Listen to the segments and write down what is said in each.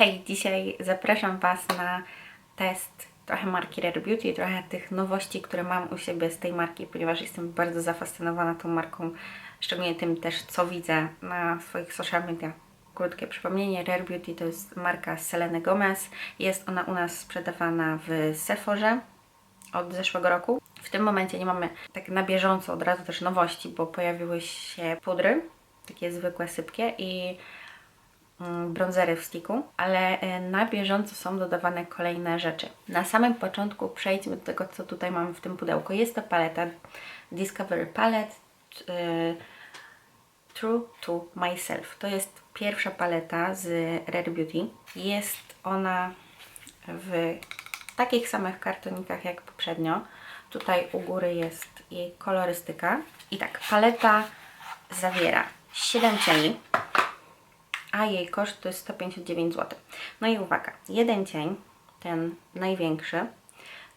Hej, dzisiaj zapraszam Was na test trochę marki Rare Beauty, trochę tych nowości, które mam u siebie z tej marki, ponieważ jestem bardzo zafascynowana tą marką, szczególnie tym też, co widzę na swoich social media. Krótkie przypomnienie, Rare Beauty to jest marka Seleny Gomez. Jest ona u nas sprzedawana w Sephorze od zeszłego roku. W tym momencie nie mamy tak na bieżąco od razu też nowości, bo pojawiły się pudry, takie zwykłe, sypkie i bronzery w sticku, ale e, na bieżąco są dodawane kolejne rzeczy. Na samym początku przejdźmy do tego, co tutaj mamy w tym pudełku. Jest to paleta Discovery Palette e, True to Myself. To jest pierwsza paleta z Rare Beauty. Jest ona w takich samych kartonikach jak poprzednio. Tutaj u góry jest jej kolorystyka. I tak, paleta zawiera 7 cieni, a jej koszt to jest 159 zł. No i uwaga, jeden cień, ten największy,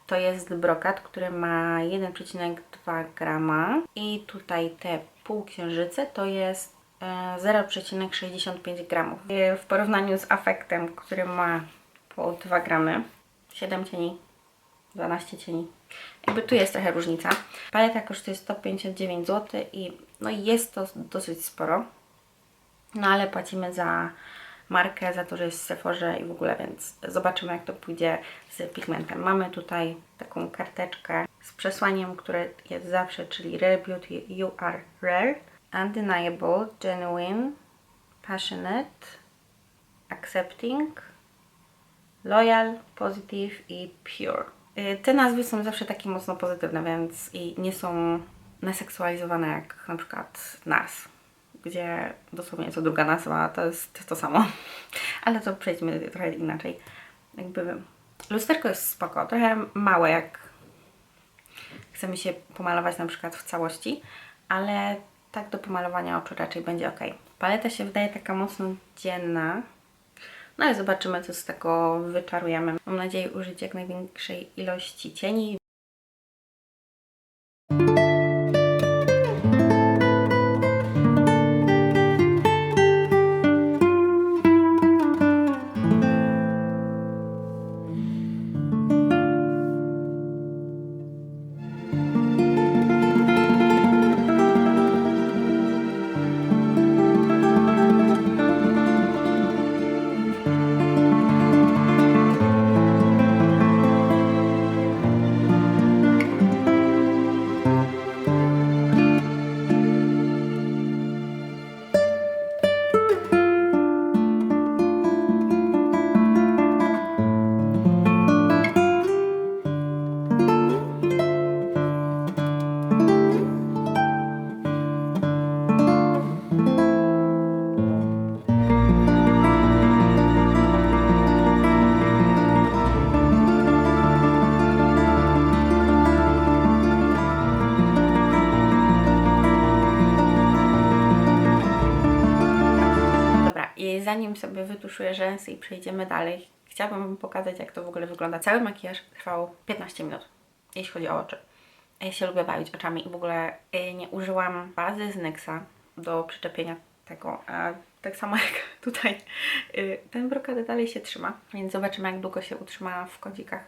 to jest brokat, który ma 1,2 grama i tutaj te półksiężyce to jest e, 0,65 gramów. E, W porównaniu z afektem, który ma po 2 gramy, 7 cieni, 12 cieni. Jakby tu jest trochę różnica. Paleta kosztuje 159 zł i no jest to dosyć sporo. No ale płacimy za markę, za to, że jest w Sephorze i w ogóle, więc zobaczymy jak to pójdzie z pigmentem. Mamy tutaj taką karteczkę z przesłaniem, które jest zawsze, czyli Rare Beauty, you are rare, undeniable, genuine, passionate, accepting, loyal, positive i pure. Y, Te nazwy są zawsze takie mocno pozytywne, więc i nie są naseksualizowane jak na przykład NARS, gdzie dosłownie co druga nazwa to jest to samo. Ale to przejdźmy trochę inaczej. Jakby lusterko jest spoko, trochę małe jak chcemy się pomalować na przykład w całości, ale tak do pomalowania oczu raczej będzie ok. Paleta się wydaje taka mocno dzienna, no ale zobaczymy, co z tego wyczarujemy. Mam nadzieję użyć jak największej ilości cieni. Sobie wytuszuję rzęsy i przejdziemy dalej, chciałabym Wam pokazać, jak to w ogóle wygląda. Cały makijaż trwał 15 minut, jeśli chodzi o oczy. Ja się lubię bawić oczami i w ogóle y, nie użyłam bazy z Nyxa do przyczepienia tego. A tak samo jak tutaj, y, ten brokat dalej się trzyma, więc zobaczymy, jak długo się utrzyma w kącikach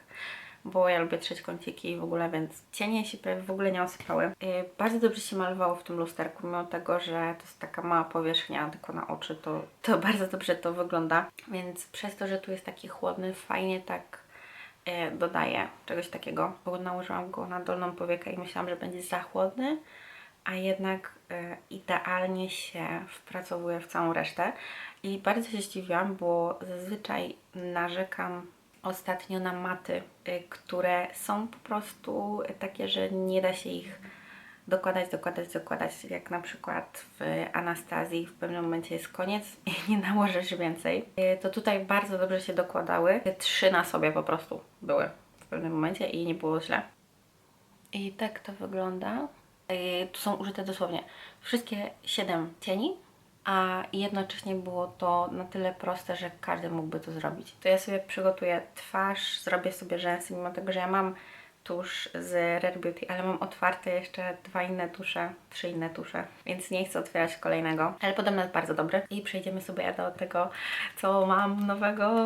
bo ja lubię trzeć kąciki w ogóle, więc cienie się w ogóle nie osypały. Yy, bardzo dobrze się malowało w tym lusterku, mimo tego, że to jest taka mała powierzchnia tylko na oczy, to, to bardzo dobrze to wygląda. Więc przez to, że tu jest taki chłodny, fajnie tak yy, dodaję czegoś takiego, bo nałożyłam go na dolną powiekę i myślałam, że będzie za chłodny, a jednak e, idealnie się wpracowuje w całą resztę. I bardzo się zdziwiłam, bo zazwyczaj narzekam ostatnio na maty, y, które są po prostu takie, że nie da się ich dokładać, dokładać, dokładać, jak na przykład w Anastazji w pewnym momencie jest koniec i nie nałożysz więcej. Y, To tutaj bardzo dobrze się dokładały. Trzy na sobie po prostu były w pewnym momencie i nie było źle. I tak to wygląda. Tu są użyte dosłownie wszystkie 7 cieni, a jednocześnie było to na tyle proste, że każdy mógłby to zrobić. To ja sobie przygotuję twarz, zrobię sobie rzęsy, mimo tego, że ja mam tusz z Rare Beauty, ale mam otwarte jeszcze dwa inne tusze, trzy inne tusze, więc nie chcę otwierać kolejnego, ale podobno jest bardzo dobry. I przejdziemy sobie do tego, co mam nowego.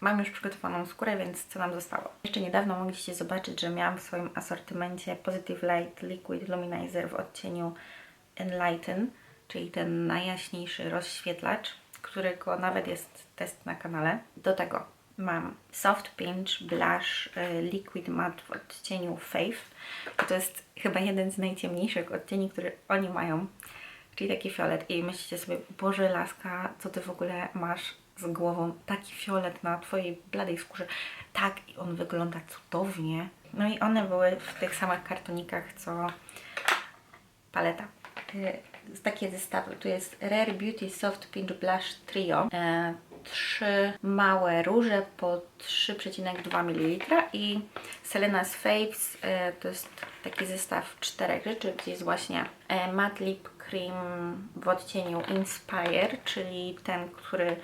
Mam już przygotowaną skórę, więc co nam zostało? Jeszcze niedawno mogliście zobaczyć, że miałam w swoim asortymencie Positive Light Liquid Luminizer w odcieniu Enlighten, czyli ten najjaśniejszy rozświetlacz, którego nawet jest test na kanale. Do tego mam Soft Pinch Blush y, Liquid Matte w odcieniu Faith. To jest chyba jeden z najciemniejszych odcieni, które oni mają, czyli taki fiolet. I myślicie sobie, Boże laska, co Ty w ogóle masz z głową? Taki fiolet na Twojej bladej skórze. Tak, i on wygląda cudownie. No i one były w tych samych kartonikach, co paleta. Y, takie zestawy. Tu jest Rare Beauty Soft Pinch Blush Trio. E, trzy małe róże po 3,2 ml i Selena's Faves e, to jest taki zestaw czterech rzeczy, gdzie jest właśnie e, Matte Lip Cream w odcieniu Inspire, czyli ten, który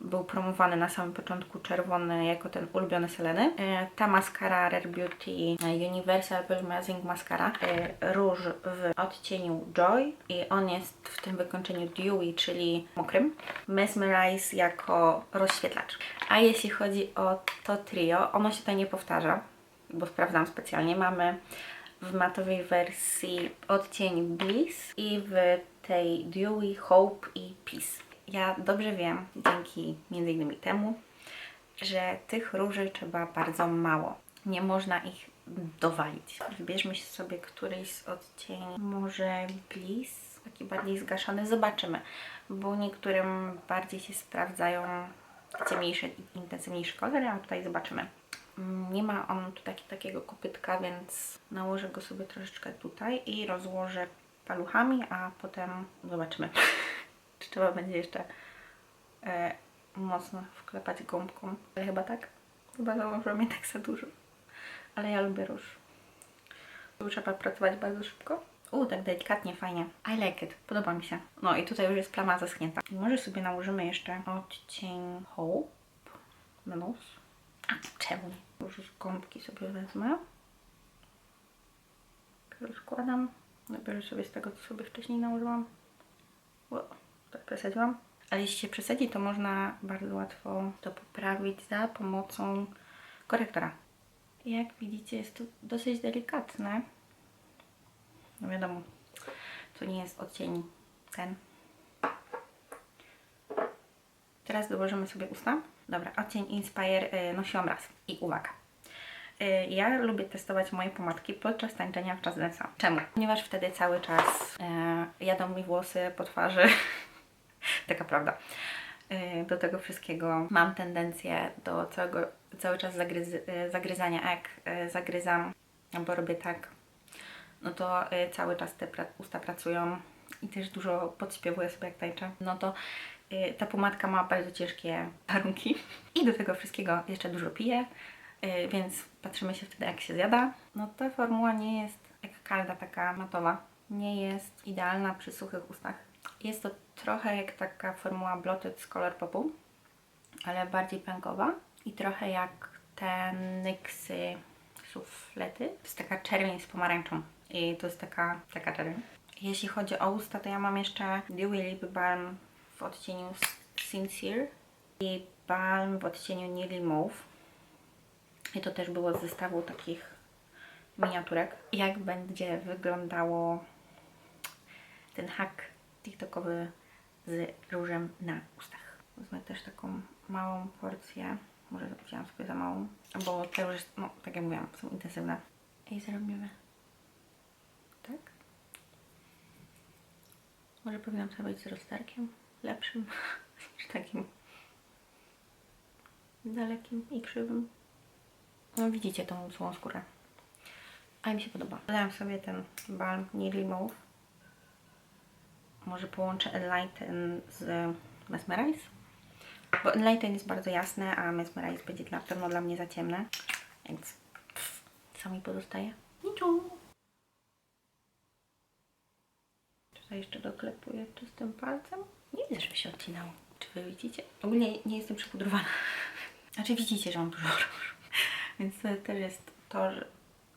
był promowany na samym początku czerwony jako ten ulubiony Seleny. E, Ta maskara Rare Beauty e, Universal Amazing Mascara e, róż w odcieniu Joy i on jest w tym wykończeniu Dewy, czyli mokrym. Mesmerize jako rozświetlacz. A jeśli chodzi o to trio, ono się tutaj nie powtarza, bo sprawdzam specjalnie. Mamy w matowej wersji odcień Bliss i w tej Dewy, Hope i Peace. Ja dobrze wiem, dzięki między innymi temu, że tych róży trzeba bardzo mało. Nie można ich dowalić. Wybierzmy sobie któryś z odcieni. Może Bliss, taki bardziej zgaszony. Zobaczymy, bo niektórym bardziej się sprawdzają ciemniejsze, intensywniejsze kolory, a tutaj zobaczymy. Mm, Nie ma on tu taki, takiego kopytka, więc nałożę go sobie troszeczkę tutaj i rozłożę paluchami, a potem zobaczymy, czy trzeba będzie jeszcze e, mocno wklepać gąbką. Ale chyba tak. Chyba mnie tak za dużo. Ale ja lubię róż. Tu trzeba pracować bardzo szybko. U, tak delikatnie, fajnie. I like it. Podoba mi się. No i tutaj już jest plama zaschnięta. I może sobie nałożymy jeszcze odcień Hope na. A czemu nie? Już gąbki sobie wezmę. Rozkładam. Nabiorę sobie z tego, co sobie wcześniej nałożyłam. Wow, tak przesadziłam. Ale jeśli się przesadzi, to można bardzo łatwo to poprawić za pomocą korektora. Jak widzicie, jest to dosyć delikatne. No wiadomo, to nie jest odcień ten. Teraz dołożymy sobie usta. Dobra, odcień Inspire y, nosiłam raz. I uwaga. Y, Ja lubię testować moje pomadki podczas tańczenia w czas dance'a. Czemu? Ponieważ wtedy cały czas y, jadą mi włosy po twarzy. Taka prawda. Y, Do tego wszystkiego mam tendencję do całego, cały czas zagryzy, y, zagryzania. A jak y, zagryzam albo robię tak, no to cały czas te usta pracują i też dużo podśpiewuję sobie jak tańczę. No to ta pomadka ma bardzo ciężkie warunki i do tego wszystkiego jeszcze dużo piję, więc patrzymy się wtedy jak się zjada. No ta formuła nie jest jak każda taka matowa. Nie jest idealna przy suchych ustach. Jest to trochę jak taka formuła Blotted z Color Popu, ale bardziej pękowa i trochę jak te Nyxy suflety. To jest taka czerwień z pomarańczą i to jest taka, taka czerwień. Jeśli chodzi o usta, to ja mam jeszcze Dewy Lip Balm w odcieniu Sincere i Balm w odcieniu Nearly Mauve. I to też było z zestawu takich miniaturek. Jak będzie wyglądało ten hack TikTokowy z różem na ustach. Wezmę też taką małą porcję. Może wziąłam sobie za małą, bo te już, no tak jak mówiłam, są intensywne. I zrobimy tak. Może powinnam być z rozterkiem lepszym niż takim dalekim i krzywym. No widzicie tą złą skórę. Ale mi się podoba. Dodałam sobie ten balm Nearly Mauve. Może połączę Enlighten z Mesmerize. Bo Enlighten jest bardzo jasne, a Mesmerize będzie na pewno dla mnie za ciemne. Więc pff, co mi pozostaje? Niczu. Tutaj jeszcze doklepuję czystym palcem. Nie widzę, żeby się odcinało. Czy wy widzicie? Ogólnie nie jestem przypudrowana. Znaczy widzicie, że mam dużo róż. Więc to też jest to, że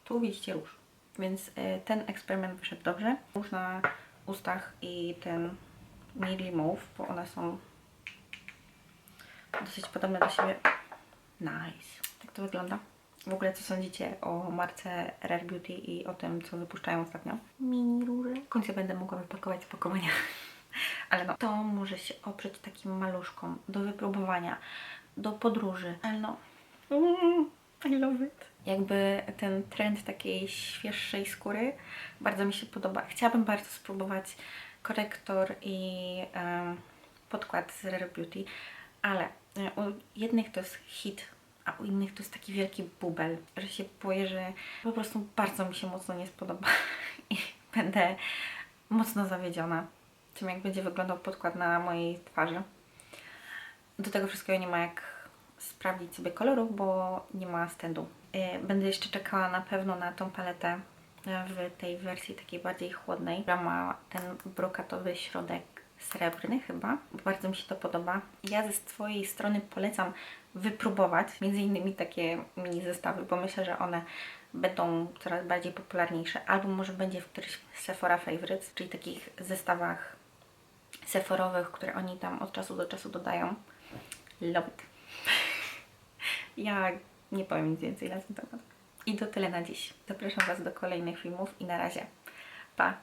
tu widzicie róż. Więc e, ten eksperyment wyszedł dobrze. Róż na ustach i ten Nearly Move, bo one są dosyć podobne do siebie. Nice. Tak to wygląda. W ogóle co sądzicie o marce Rare Beauty i o tym, co wypuszczają ostatnio? Mini róże. W końcu będę mogła wypakować opakowania. Ale no, to może się oprzeć takim maluszkom do wypróbowania, do podróży. Ale no, mm, I love it. Jakby ten trend takiej świeższej skóry bardzo mi się podoba. Chciałabym bardzo spróbować korektor i podkład z Rare Beauty, ale e, u jednych to jest hit, a u innych to jest taki wielki bubel, że się boję, że po prostu bardzo mi się mocno nie spodoba i będę mocno zawiedziona tym, jak będzie wyglądał podkład na mojej twarzy. Do tego wszystkiego nie ma jak sprawdzić sobie kolorów, bo nie ma stędu. E, Będę jeszcze czekała na pewno na tą paletę e, w tej wersji takiej bardziej chłodnej, która ma ten brokatowy środek srebrny chyba. Bardzo mi się to podoba. Ja ze swojej strony polecam wypróbować między innymi takie mini zestawy, bo myślę, że one będą coraz bardziej popularniejsze, albo może będzie w którychś Sephora Favorites, czyli takich zestawach seforowych, które oni tam od czasu do czasu dodają. Love it. Ja nie powiem nic więcej na ten temat. I to tyle na dziś. Zapraszam Was do kolejnych filmów i na razie. Pa!